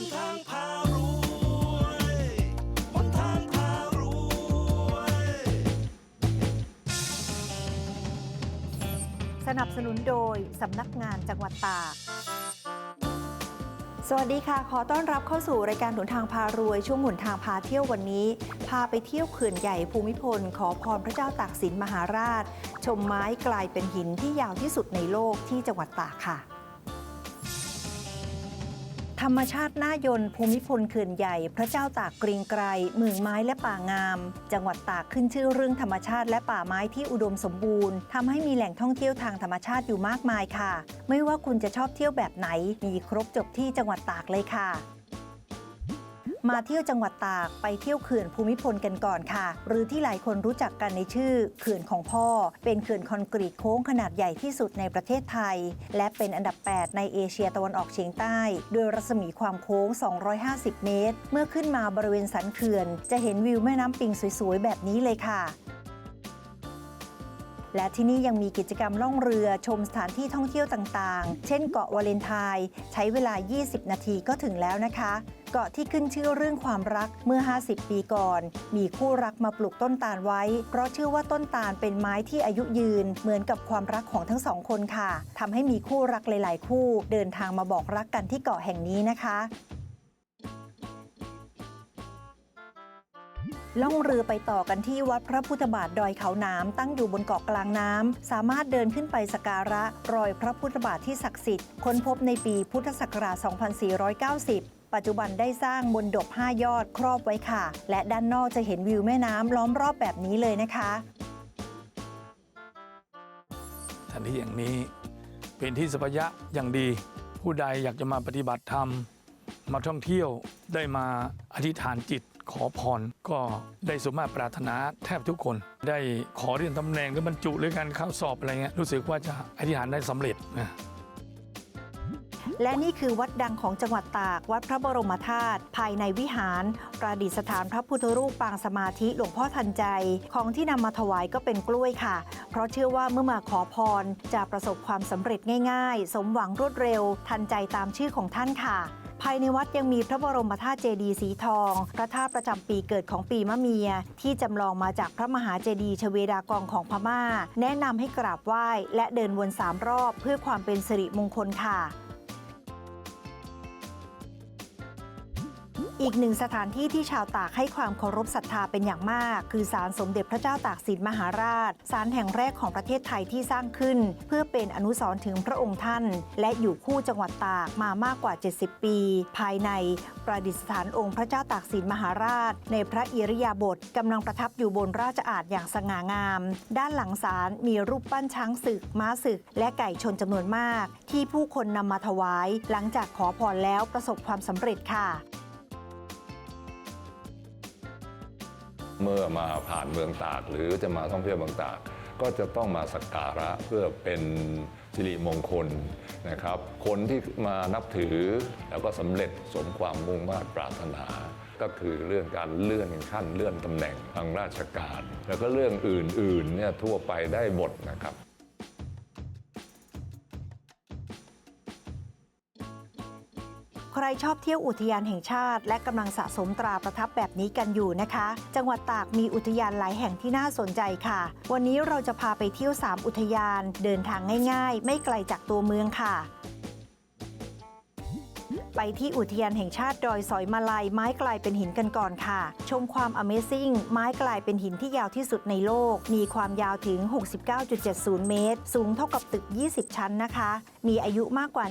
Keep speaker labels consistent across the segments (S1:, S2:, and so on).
S1: นทางพารวยหนทางพารวย
S2: สนับสนุนโดย สำนักงานจังหวัดตาก สวัสดีค่ะ ขอต้อนรับเข้าสู่รายการหนทางพารวย ช่วงหนทางพาเที่ยววันนี้ พาไปเที่ยวเขื่อนใหญ่ภูมิพล ขอพรพระเจ้าตากสินมหาราช ชมไม้กลายเป็นหินที่ยาวที่สุดในโลกที่จังหวัดตากค่ะ ธรรมชาติหน้ายนภูมิพลเขื่อนใหญ่ พระเจ้าตากเกรียงไกรเมืองไม้และป่างาม จังหวัดตากขึ้นชื่อเรื่องธรรมชาติและป่าไม้ที่อุดมสมบูรณ์ทำให้มีแหล่งท่องเที่ยวทางธรรมชาติอยู่มากมายค่ะ ไม่ว่าคุณจะชอบเที่ยวแบบไหน มีครบจบที่จังหวัดตากเลยค่ะ มาเที่ยวจังหวัดตากไปเที่ยวเขื่อนภูมิพลกันก่อนค่ะ หรือที่หลายคนรู้จักกันในชื่อเขื่อนของพ่อ เป็นเขื่อนคอนกรีตโค้งขนาดใหญ่ที่สุดในประเทศไทย และเป็นอันดับ 8 ในเอเชียตะวันออกเฉียงใต้ โดยรัศมีความโค้ง 250 เมตร เมื่อขึ้นมาบริเวณสันเขื่อน จะเห็นวิวแม่น้ำปิงสวยๆ แบบนี้เลยค่ะ และที่นี่ยังมีกิจกรรมล่องเรือชมสถานที่ท่องเที่ยวต่างๆ เช่นเกาะวาเลนไทน์ใช้เวลา 20 นาทีก็ถึงแล้วนะคะ เกาะที่ขึ้นชื่อเรื่องความรักเมื่อ 50 ปีก่อน มีคู่รักมาปลูกต้นตาลไว้ เพราะเชื่อว่าต้นตาลเป็นไม้ที่อายุยืน เหมือนกับความรักของทั้งสองคนค่ะทำให้มีคู่รักหลาย ๆ คู่ เดินทางมาบอกรักกันที่เกาะแห่งนี้นะคะ ล่องเรือไปต่อกันที่วัดพระพุทธบาทดอยเขาน้ำตั้งอยู่บนเกาะกลางน้ำ สามารถเดินขึ้นไปสกการะรอยพระพุทธบาทที่ศักดิ์สิทธิ์ค้นพบในปีพุทธศักราช 2490ปัจจุบันได้สร้างบนดบ 5 ยอดครอบไว้ค่ะ และด้านนอกจะเห็นวิวแม่น้ำล้อมรอบแบบนี้เลยนะคะ
S3: สถานที่อย่างนี้เป็นที่สัพยะอย่างดี ผู้ใดอยากจะมาปฏิบัติธรรม มาท่องเที่ยวได้มาอธิษฐานจิต ขอพรก็ได้สมมาตรปรารถนาแทบทุกคน ได้ขอเรื่องตำแหน่งหรือบรรจุหรือการเข้าสอบอะไรเงี้ยรู้สึกว่าจะอธิษฐานได้สำเร็จนะ
S2: และนี่คือวัดดังของจังหวัดตาก วัดพระบรมธาตุภายในวิหาร ประดิษฐานพระพุทธรูปปางสมาธิหลวงพ่อทันใจ ของที่นำมาถวายก็เป็นกล้วยค่ะ เพราะเชื่อว่าเมื่อมาขอพร จะประสบความสำเร็จง่าย ๆ สมหวังรวดเร็ว ทันใจตามชื่อของท่านค่ะายในวัดยังมีพระบรมธาตุเจดีย์สีทอง พระธาตุประจำปีเกิดของปีมะเมีย ที่จำลองมาจากพระมหาเจดีย์ชเวดากองของพม่า แนะนำให้กราบไหว้และเดินวนสามรอบเพื่อความเป็นสิริมงคลค่ะ อีกหนึ่งสถานที่ที่ชาวตากให้ความเคารพศรัทธาเป็นอย่างมาก คือศาลสมเด็จพระเจ้าตากสินมหาราชศาลแห่งแรกของประเทศไทยที่สร้างขึ้น เพื่อเป็นอนุสรณ์ถึงพระองค์ท่าน และอยู่คู่จังหวัดตากมามากกว่า 70 ปี ภายในประดิษฐานองค์พระเจ้าตากสินมหาราช ในพระอิริยาบถกำลังประทับอยู่บนราชอาณอย่างสง่างาม ด้านหลังศาลมีรูปปั้นช้างศึก ม้าศึก และไก่ชนจำนวนมาก ที่ผู้คนนำมาถวาย หลังจากขอพรแล้วประสบความสำเร็จค่ะ
S4: เมื่อมาผ่านเมืองตาก หรือจะมาท่องเที่ยวเมืองตาก ก็จะต้องมาสักการะเพื่อเป็นสิริมงคลนะครับ คนที่มานับถือแล้วก็สำเร็จสมความมุ่งมา่ปรารถนาก็คือเรื่องการเลื่อนขั้นเลื่อนตำแหน่งทางราชการ แล้วก็เรื่องอื่นๆเนี่ยทั่วไปได้หมดนะครับ
S2: ชอบเที่ยวอุทยานแห่งชาติ และกำลังสะสมตราประทับแบบนี้กันอยู่นะคะ จังหวัดตากมีอุทยานหลายแห่งที่น่าสนใจค่ะ วันนี้เราจะพาไปเที่ยว 3 อุทยาน เดินทางง่าย ๆ ไม่ไกลจากตัวเมืองค่ะ ไปที่อุทยานแห่งชาติดอยสอยมาลัยไม้กลายเป็นหินกันก่อนค่ะ ชมความ Amazing ไม้กลายเป็นหินที่ยาวที่สุดในโลก มีความยาวถึง 69.70 เมตร สูงเท่ากับตึก 20 ชั้นนะคะ มีอายุมากกว่า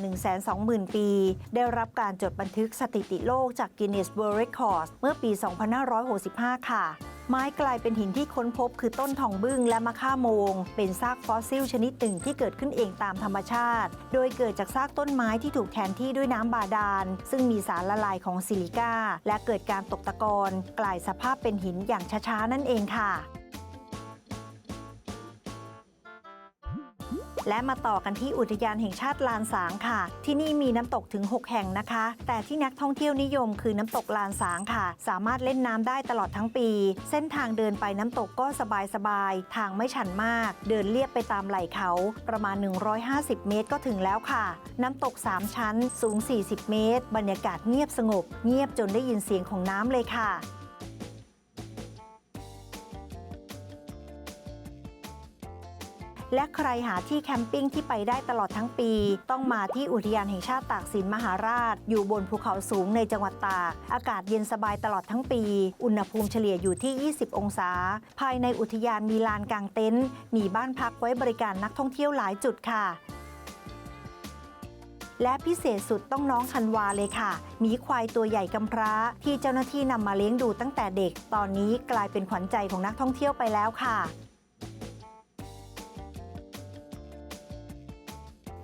S2: 120,000 ปี ได้รับการจดบันทึกสถิติโลกจาก Guinness World Records เมื่อปี 2565 ค่ะ ไม้กลายเป็นหินที่ค้นพบคือต้นทองบึ้งและมะค่าโมง เป็นซากฟอสซิลชนิดหนึ่งที่เกิดขึ้นเองตามธรรมชาติ โดยเกิดจากซากต้นไม้ที่ถูกแทนที่ด้วยน้ำบาดาล ซึ่งมีสารละลายของซิลิก้าและเกิดการตกตะกอนกลายสภาพเป็นหินอย่างช้าๆนั่นเองค่ะ และมาต่อกันที่อุทยานแห่งชาติลานสางค่ะ ที่นี่มีน้ำตกถึง 6 แห่งนะคะ แต่ที่นักท่องเที่ยวนิยมคือน้ำตกลานสางค่ะ สามารถเล่นน้ำได้ตลอดทั้งปี เส้นทางเดินไปน้ำตกก็สบายๆทางไม่ชันมาก เดินเลียบไปตามไหล่เขา ประมาณ 150 เมตรก็ถึงแล้วค่ะ น้ำตก 3 ชั้นสูง 40 เมตร บรรยากาศเงียบสงบ เงียบจนได้ยินเสียงของน้ำเลยค่ะ และใครหาที่แคมปิ้งที่ไปได้ตลอดทั้งปี ต้องมาที่อุทยานแห่งชาติตากสินมหาราช อยู่บนภูเขาสูงในจังหวัดตาก อากาศเย็นสบายตลอดทั้งปี อุณหภูมิเฉลี่ยอยู่ที่ 20 องศา ภายในอุทยานมีลานกางเต็นท์มีบ้านพักไว้บริการนักท่องเที่ยวหลายจุดค่ะและพิเศษสุดต้องน้องธันวาเลยค่ะ มีควายตัวใหญ่กำพร้า ที่เจ้าหน้าที่นำมาเลี้ยงดูตั้งแต่เด็ก ตอนนี้กลายเป็นขวัญใจของนักท่องเที่ยวไปแล้วค่ะ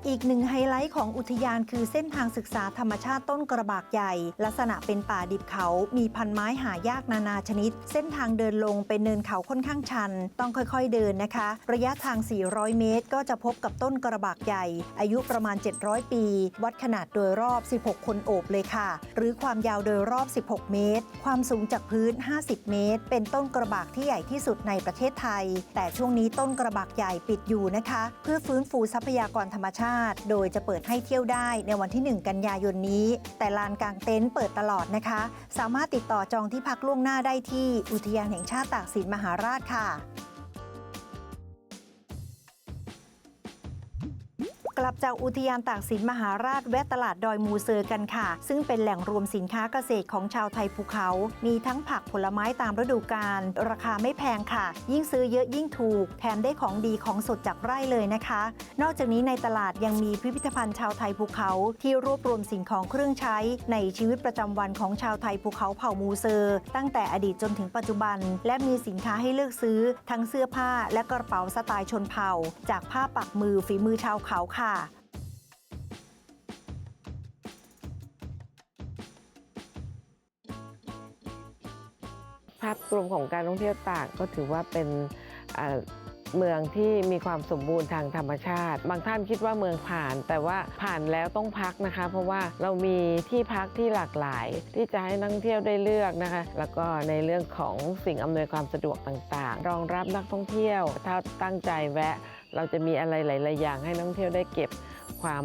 S2: อีกหนึ่งไฮไลท์ของอุทยานคือเส้นทางศึกษาธรรมชาติต้นกระบากใหญ่ ลักษณะเป็นป่าดิบเขา มีพันไม้หายากนานาชนิด เส้นทางเดินลงเป็นเนินเขาค่อนข้างชัน ต้องค่อยๆเดินนะคะ ระยะทาง 400 เมตร ก็จะพบกับต้นกระบากใหญ่ อายุประมาณ 700 ปี วัดขนาดโดยรอบ 16 คนโอบเลยค่ะ หรือความยาวโดยรอบ 16 เมตร ความสูงจากพื้น 50 เมตร เป็นต้นกระบากที่ใหญ่ที่สุดในประเทศไทย แต่ช่วงนี้ต้นกระบากใหญ่ปิดอยู่นะคะ เพื่อฟื้นฟูทรัพยากรธรรมชาติโดยจะเปิดให้เที่ยวได้ในวันที่ 1 กันยายนนี้ แต่ลานกลางเต็นท์เปิดตลอดนะคะ สามารถติดต่อจองที่พักล่วงหน้าได้ที่อุทยานแห่งชาติตากสินมหาราชค่ะ ลับจากอุทยานตากสินมหาราชแวะตลาดดอยมูเซอร์กันค่ะ ซึ่งเป็นแหล่งรวมสินค้าเกษตรของชาวไทยภูเขา มีทั้งผักผลไม้ตามฤดูกาลราคาไม่แพงค่ะ ยิ่งซื้อเยอะยิ่งถูก แถมได้ของดีของสดจากไร่เลยนะคะ นอกจากนี้ในตลาดยังมีพิพิธภัณฑ์ชาวไทยภูเขา ที่รวบรวมสิ่งของเครื่องใช้ ในชีวิตประจำวันของชาวไทยภูเขาเผ่ามูเซอร์ตั้งแต่อดีตจนถึงปัจจุบัน และมีสินค้าให้เลือกซื้อ ทั้งเสื้อผ้าและกระเป๋าสไตล์ชนเผ่า จากผ้าปักมือฝีมือชาวเขาค่ะ
S5: ภาพรวมของการท่องเที่ยวตากก็ถือว่าเป็นเมืองที่มีความสมบูรณ์ทางธรรมชาติ บางท่านคิดว่าเมืองผ่าน แต่ว่าผ่านแล้วต้องพักนะคะ เพราะว่าเรามีที่พักที่หลากหลาย ที่จะให้นักท่องเที่ยวได้เลือกนะคะ แล้วก็ในเรื่องของสิ่งอำนวยความสะดวกต่างๆ รองรับนักท่องเที่ยว ถ้าตั้งใจแวะ เราจะมีอะไรหลาย ๆ อย่างให้นักท่องเที่ยวได้เก็บความ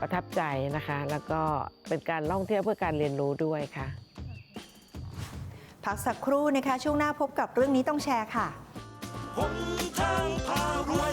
S5: ประทับใจนะคะ แล้วก็เป็นการล่องเที่ยวเพื่อการเรียนรู้ด้วยค่ะ
S2: พักสักครู่นะคะ ช่วงหน้าพบกับเรื่องนี้ต้องแชร์ค่ะ
S1: หนทางพารวย